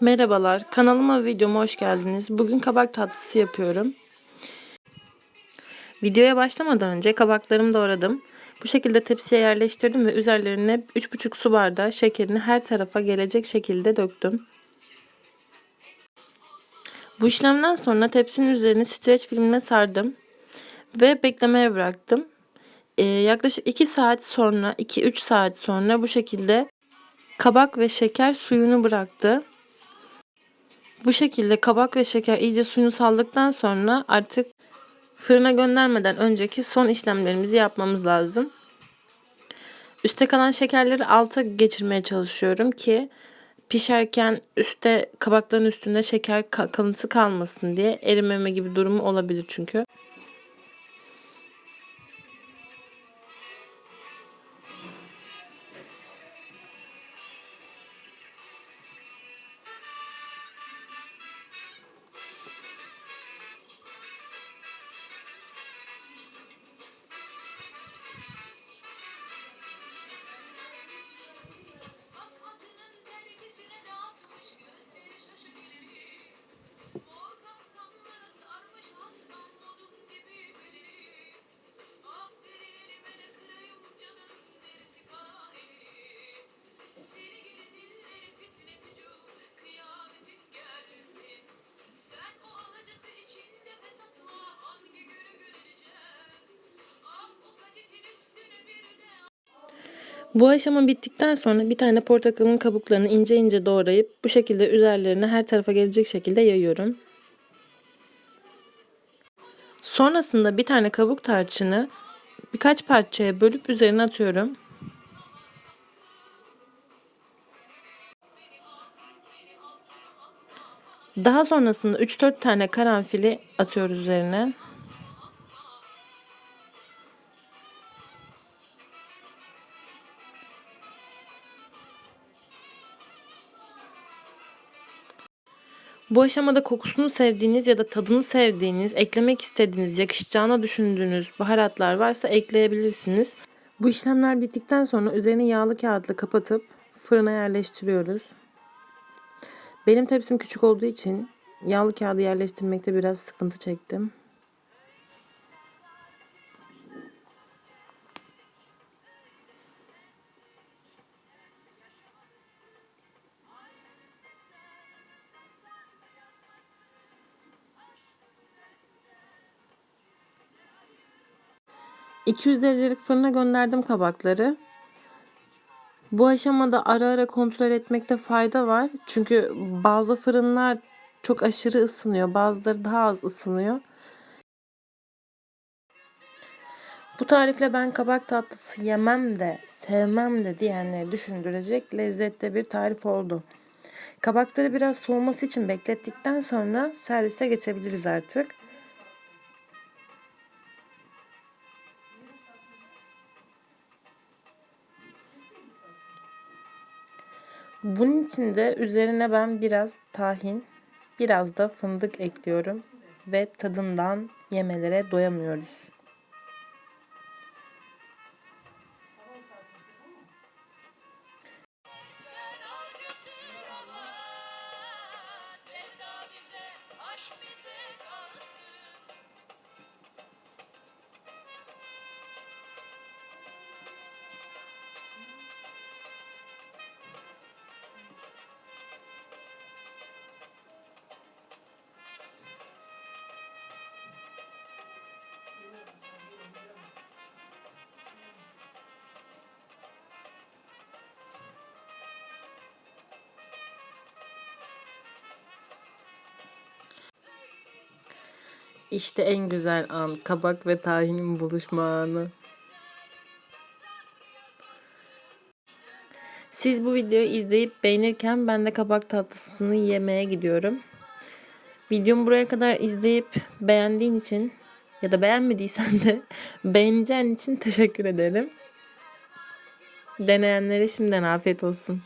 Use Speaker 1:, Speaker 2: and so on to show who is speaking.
Speaker 1: Merhabalar, kanalıma videoma hoş geldiniz. Bugün kabak tatlısı yapıyorum. Videoya başlamadan önce kabaklarımı doğradım. Bu şekilde tepsiye yerleştirdim ve üzerlerine 3,5 su bardağı şekerini her tarafa gelecek şekilde döktüm. Bu işlemden sonra tepsinin üzerini streç filmle sardım ve beklemeye bıraktım. Ee, yaklaşık 2 saat sonra, 2-3 saat sonra bu şekilde kabak ve şeker suyunu bıraktı. Bu şekilde kabak ve şeker iyice suyunu saldıktan sonra artık fırına göndermeden önceki son işlemlerimizi yapmamız lazım. Üste kalan şekerleri alta geçirmeye çalışıyorum ki pişerken üstte kabakların üstünde şeker ka- kalıntısı kalmasın diye erimeme gibi durumu olabilir çünkü. Bu aşama bittikten sonra bir tane portakalın kabuklarını ince ince doğrayıp bu şekilde üzerlerine her tarafa gelecek şekilde yayıyorum. Sonrasında bir tane kabuk tarçını birkaç parçaya bölüp üzerine atıyorum. Daha sonrasında 3-4 tane karanfili atıyoruz üzerine. Bu aşamada kokusunu sevdiğiniz ya da tadını sevdiğiniz, eklemek istediğiniz, yakışacağına düşündüğünüz baharatlar varsa ekleyebilirsiniz. Bu işlemler bittikten sonra üzerini yağlı kağıtla kapatıp fırına yerleştiriyoruz. Benim tepsim küçük olduğu için yağlı kağıdı yerleştirmekte biraz sıkıntı çektim. ...200 derecelik fırına gönderdim kabakları. Bu aşamada ara ara kontrol etmekte fayda var. Çünkü bazı fırınlar çok aşırı ısınıyor. Bazıları daha az ısınıyor. Bu tarifle ben kabak tatlısı yemem de sevmem de diyenleri düşündürecek lezzette bir tarif oldu. Kabakları biraz soğuması için beklettikten sonra servise geçebiliriz artık. Bunun için de üzerine ben biraz tahin, biraz da fındık ekliyorum ve tadından yemelere doyamıyoruz. İşte en güzel an kabak ve tahinin buluşma anı. Siz bu videoyu izleyip beğenirken ben de kabak tatlısını yemeye gidiyorum. Videomu buraya kadar izleyip beğendiğin için ya da beğenmediysen de beğeneceğin için teşekkür ederim. Deneyenlere şimdiden afiyet olsun.